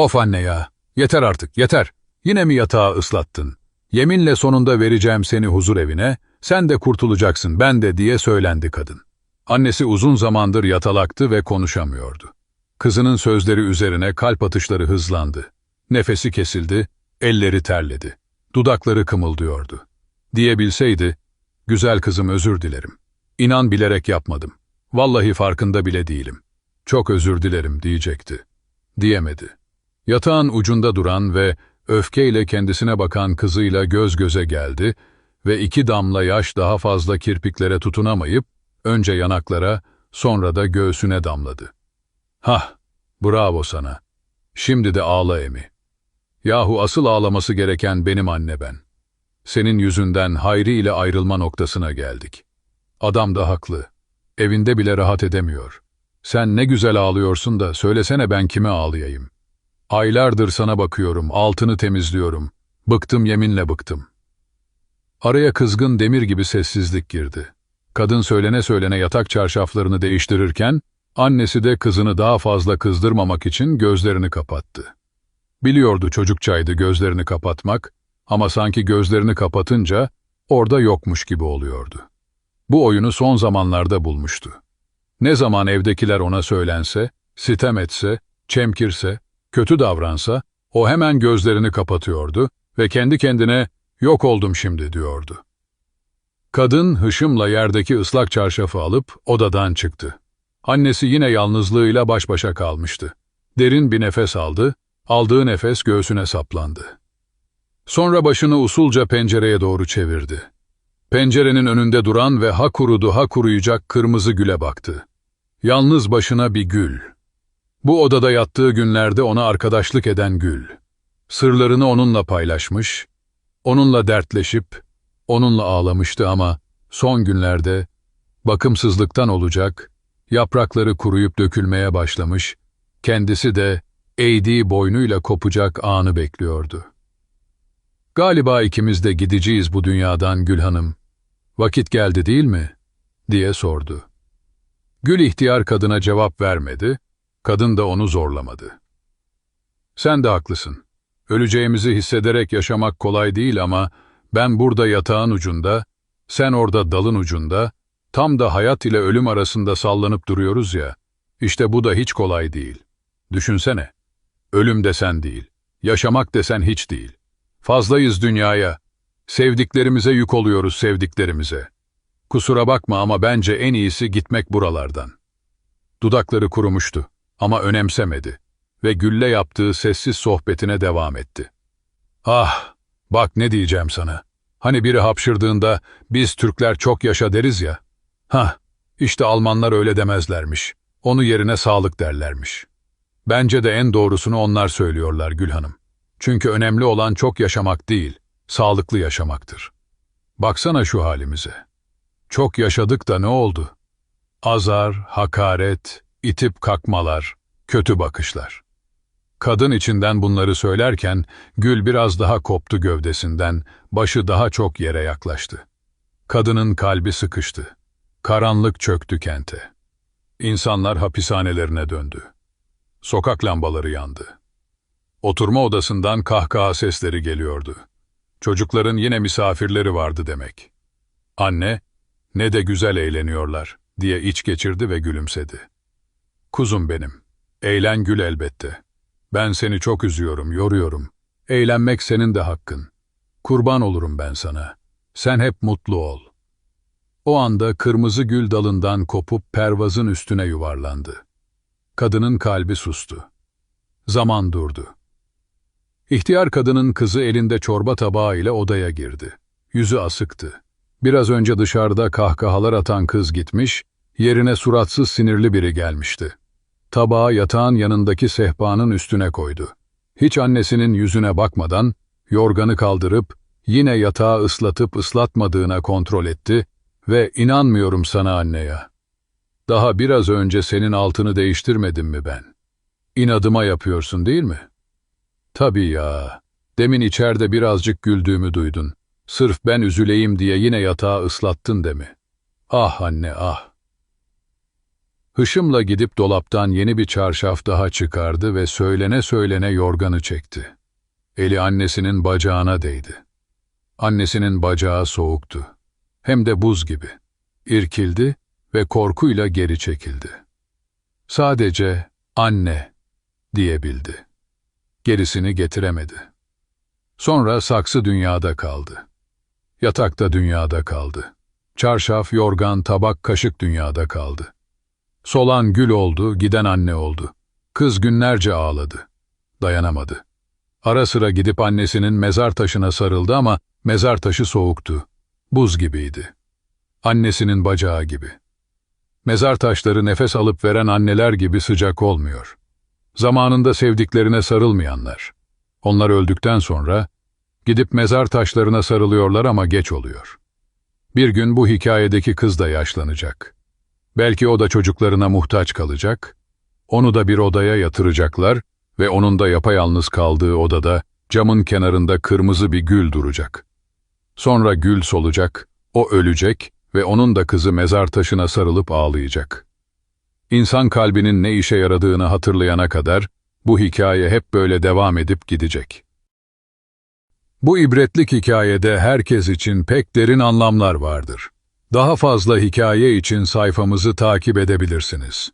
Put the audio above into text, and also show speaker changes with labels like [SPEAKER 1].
[SPEAKER 1] Of anne ya. Yeter artık, yeter. Yine mi yatağı ıslattın? Yeminle sonunda vereceğim seni huzur evine, sen de kurtulacaksın ben de diye söylendi kadın. Annesi uzun zamandır yatalaktı ve konuşamıyordu. Kızının sözleri üzerine kalp atışları hızlandı. Nefesi kesildi, elleri terledi. Dudakları kımıldıyordu. Diyebilseydi, güzel kızım özür dilerim. İnan bilerek yapmadım. Vallahi farkında bile değilim. Çok özür dilerim diyecekti. Diyemedi. Yatağın ucunda duran ve öfkeyle kendisine bakan kızıyla göz göze geldi ve iki damla yaş daha fazla kirpiklere tutunamayıp önce yanaklara, sonra da göğsüne damladı. Hah, bravo sana. Şimdi de ağla Emi. Yahu asıl ağlaması gereken benim anne ben. Senin yüzünden Hayri ile ayrılma noktasına geldik. Adam da haklı. Evinde bile rahat edemiyor. Sen ne güzel ağlıyorsun da söylesene ben kime ağlayayım. Aylardır sana bakıyorum, altını temizliyorum. Bıktım yeminle bıktım. Araya kızgın demir gibi sessizlik girdi. Kadın söylene söylene yatak çarşaflarını değiştirirken, annesi de kızını daha fazla kızdırmamak için gözlerini kapattı. Biliyordu çocukçaydı gözlerini kapatmak ama sanki gözlerini kapatınca orada yokmuş gibi oluyordu. Bu oyunu son zamanlarda bulmuştu. Ne zaman evdekiler ona söylense, sitem etse, çemkirse, kötü davransa, o hemen gözlerini kapatıyordu ve kendi kendine yok oldum şimdi diyordu. Kadın hışımla yerdeki ıslak çarşafı alıp odadan çıktı. Annesi yine yalnızlığıyla baş başa kalmıştı. Derin bir nefes aldı, aldığı nefes göğsüne saplandı. Sonra başını usulca pencereye doğru çevirdi. Pencerenin önünde duran ve ha kurudu ha kuruyacak kırmızı güle baktı. Yalnız başına bir gül. Bu odada yattığı günlerde ona arkadaşlık eden gül. Sırlarını onunla paylaşmış, onunla dertleşip, onunla ağlamıştı ama son günlerde bakımsızlıktan olacak, yaprakları kuruyup dökülmeye başlamış, kendisi de eğdiği boynuyla kopacak anı bekliyordu. Galiba ikimiz de gideceğiz bu dünyadan Gül Hanım. Vakit geldi değil mi? diye sordu. Gül ihtiyar kadına cevap vermedi, kadın da onu zorlamadı. Sen de haklısın. Öleceğimizi hissederek yaşamak kolay değil ama ben burada yatağın ucunda, sen orada dalın ucunda, tam da hayat ile ölüm arasında sallanıp duruyoruz ya, işte bu da hiç kolay değil. Düşünsene, ölüm desen değil, yaşamak desen hiç değil. Fazlayız dünyaya, sevdiklerimize yük oluyoruz sevdiklerimize. Kusura bakma ama bence en iyisi gitmek buralardan. Dudakları kurumuştu ama önemsemedi ve Gül'le yaptığı sessiz sohbetine devam etti. Ah, bak ne diyeceğim sana. Hani biri hapşırdığında biz Türkler çok yaşa deriz ya. Hah, işte Almanlar öyle demezlermiş. Onu yerine sağlık derlermiş. Bence de en doğrusunu onlar söylüyorlar Gül Hanım. Çünkü önemli olan çok yaşamak değil, sağlıklı yaşamaktır. Baksana şu halimize. Çok yaşadık da ne oldu? Azar, hakaret, itip kakmalar, kötü bakışlar. Kadın içinden bunları söylerken Gül biraz daha koptu gövdesinden, başı daha çok yere yaklaştı. Kadının kalbi sıkıştı. Karanlık çöktü kente. İnsanlar hapishanelerine döndü. Sokak lambaları yandı. Oturma odasından kahkaha sesleri geliyordu. Çocukların yine misafirleri vardı demek. Anne, ne de güzel eğleniyorlar diye iç geçirdi ve gülümsedi. Kuzum benim, eğlen gül elbette. Ben seni çok üzüyorum, yoruyorum. Eğlenmek senin de hakkın. Kurban olurum ben sana. Sen hep mutlu ol. O anda kırmızı gül dalından kopup pervazın üstüne yuvarlandı. Kadının kalbi sustu. Zaman durdu. İhtiyar kadının kızı elinde çorba tabağı ile odaya girdi. Yüzü asıktı. Biraz önce dışarıda kahkahalar atan kız gitmiş, yerine suratsız sinirli biri gelmişti. Tabağı yatağın yanındaki sehpanın üstüne koydu. Hiç annesinin yüzüne bakmadan, yorganı kaldırıp, yine yatağı ıslatıp ıslatmadığına kontrol etti ve inanmıyorum sana anne ya. Daha biraz önce senin altını değiştirmedim mi ben? İnadıma yapıyorsun değil mi? Tabii ya. Demin içeride birazcık güldüğümü duydun. Sırf ben üzüleyim diye yine yatağı ıslattın de mi? Ah anne ah. Hışımla gidip dolaptan yeni bir çarşaf daha çıkardı ve söylene söylene yorganı çekti. Eli annesinin bacağına değdi. Annesinin bacağı soğuktu. Hem de buz gibi. İrkildi ve korkuyla geri çekildi. Sadece anne diyebildi. Gerisini getiremedi. Sonra saksı dünyada kaldı. Yatakta dünyada kaldı. Çarşaf, yorgan, tabak, kaşık dünyada kaldı. Solan gül oldu, giden anne oldu. Kız günlerce ağladı. Dayanamadı. Ara sıra gidip annesinin mezar taşına sarıldı ama mezar taşı soğuktu. Buz gibiydi. Annesinin bacağı gibi. Mezar taşları nefes alıp veren anneler gibi sıcak olmuyor. Zamanında sevdiklerine sarılmayanlar. Onlar öldükten sonra gidip mezar taşlarına sarılıyorlar ama geç oluyor. Bir gün bu hikayedeki kız da yaşlanacak. Belki o da çocuklarına muhtaç kalacak. Onu da bir odaya yatıracaklar ve onun da yapayalnız kaldığı odada camın kenarında kırmızı bir gül duracak. Sonra gül solacak, o ölecek ve onun da kızı mezar taşına sarılıp ağlayacak. İnsan kalbinin ne işe yaradığını hatırlayana kadar bu hikaye hep böyle devam edip gidecek. Bu ibretlik hikayede herkes için pek derin anlamlar vardır. Daha fazla hikaye için sayfamızı takip edebilirsiniz.